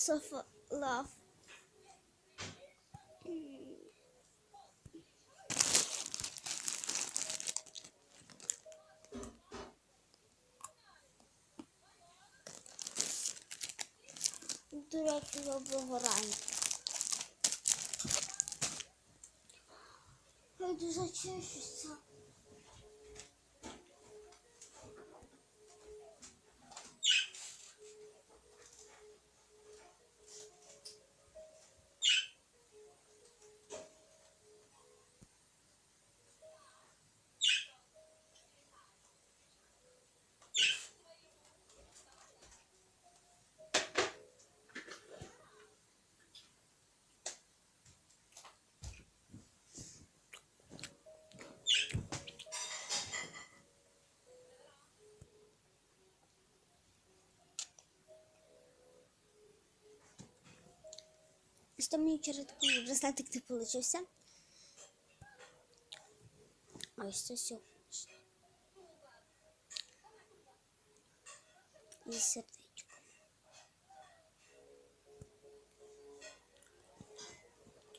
вами Софа Лав. М. До речі, доброго ранку. Я йду Зачищуся. Що мені вчора такий браслетик не получився. Ось це все. І сердечко.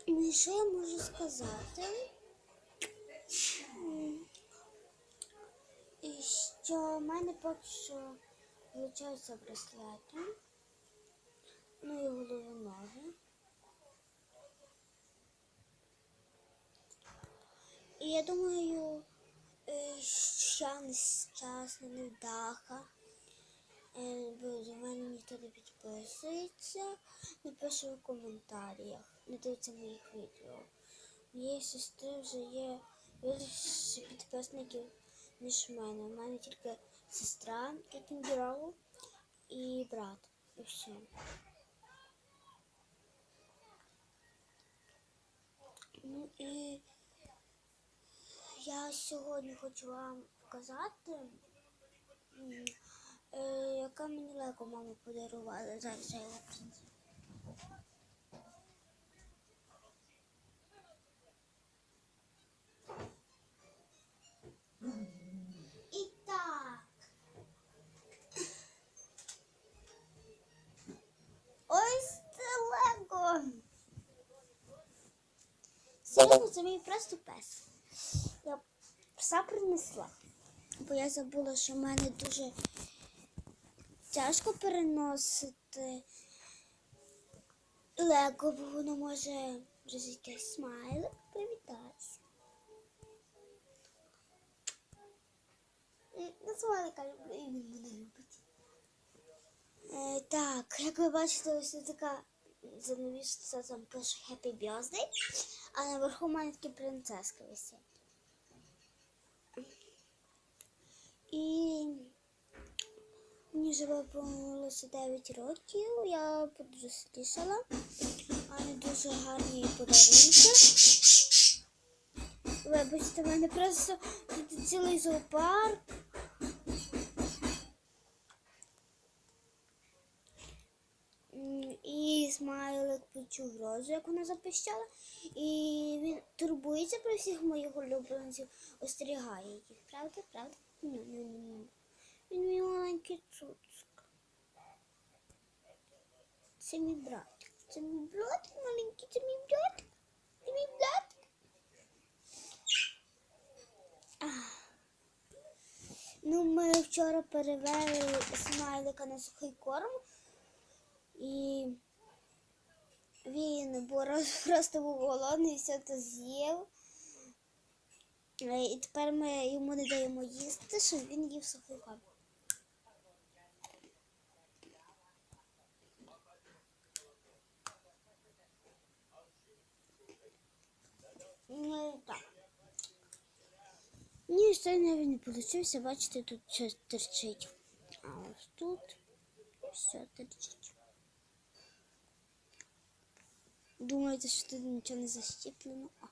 Ну і що я можу сказати? І що в мене поки що виходить браслети. Ну і І я думаю, е, що не час не вдаха. Е, Бо до мене ніхто не підписується, не пише у коментарях, не дивиться моїх відео. Моєї сестри вже є більше підписників, ніж в мене. У мене тільки сестра Кітінгірова і брат. І все. Ну і я сьогодні хочу вам показати, е, яка мені лего мама подарувала. Зараз я його принесу. Сьогодні це мій просто пес. Я пса принесла, бо я забула, що в мене дуже тяжко переносити лего, бо воно може розійти смайлик. Привітайся. На смайлика люблю, і він мене любить. Е, так, як ви бачите, ось така занавіска там пише Happy Birthday, а наверху в мене такі принцески висять. І мені вже виповнилося 9 років, я подорослішала, а не дуже гарні подарунки. Вибачте, в мене просто тут цілий зоопарк. М, І смайлик почув розу, як вона запищала, і він турбується про всіх моїх улюбленців, остерігає їх. Правда, правда? Ню-ню-ню. Він мій маленький цуцик. Це мій братик. Це мій братик маленький, це мій братик. Це мій братик. Ну, ми вчора перевели смайлика на сухий корм. І він просто був голодний, все це з'їв. Е, І тепер ми йому не даємо їсти, щоб він їв сухий корм. Ну, так. Ні, навіть не вийшло. Бачите, тут щось терчить. А ось тут все терчить. Думаєте, що тут нічого не а.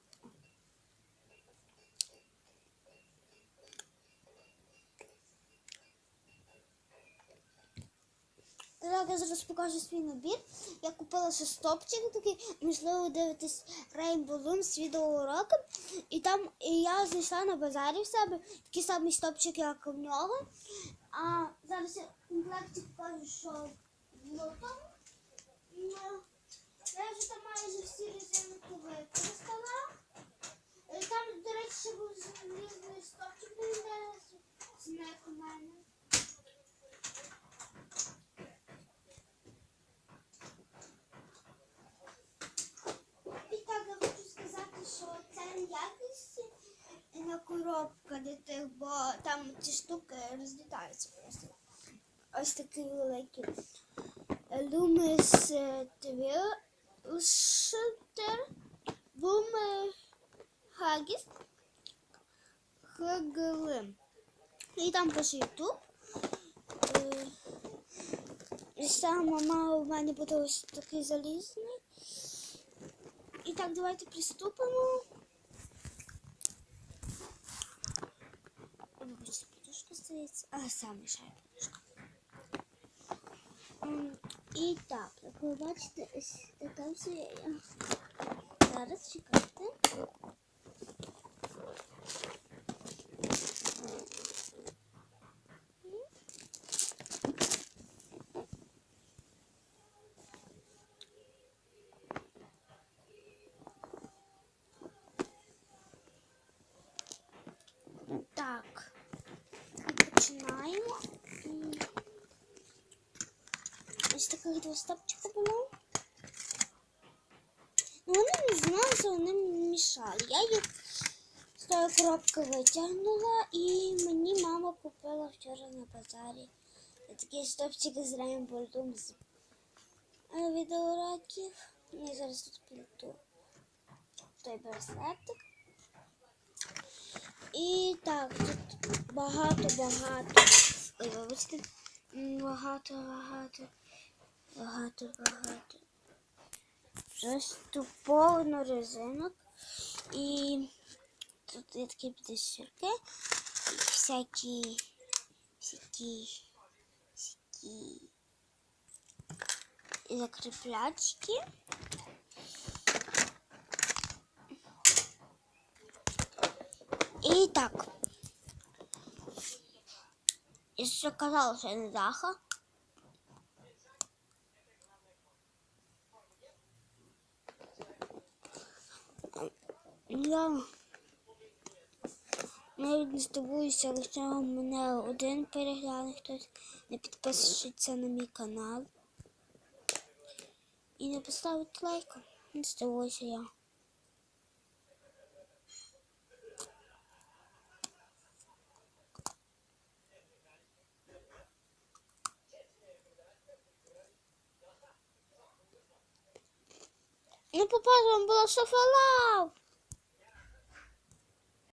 Так, я зараз покажу свій набір. Я купила ще стопчик такий, можливо, дивитесь Rainbow Loom з відеоуроком. І там і я знайшла на базарі в себе такий самий стопчик, як у нього. А зараз я в комплекті покажу, що було там. Я вже там майже всі резинки використала. Е, Там, до речі, ще був різний стопчик, він де зник у мене. І так я хочу сказати, що це якість на коробка для тих, бо там ці штуки розлітаються просто. Ось такі великі. Лумис Твілштер, Луми Хагіс, ХГЛ. І там пише Ютуб. Е, І сама мама у мене буде ось такий залізний. І так, давайте приступимо. Вибачте, подушка стоїть. А, саме шай подушка. І так, як ви бачите, ось така я. Зараз чекайте. Так, починаємо. М. Ось таких два стопчика. Ну, вони не змазали, вони мішали. Я їх з тої коробки витягнула і мені мама купила вчора на базарі. Такі стопчики з Loom з е, відеоуроків. Я зараз тут плету той браслетик. І так, тут багато-багато. Вибачте. М, Багато, багато, багато, багато. Просто повно резинок. І тут є такі підсірки. Всякі, всякі, всякі закріплячки. І так. Казала, що я не даха. Я навіть здивуюся, якщо у мене один перегляне хтось не підпишеться на мій канал. І не поставить лайк. Не здивуюся я. Ну, попала вам була Софалав.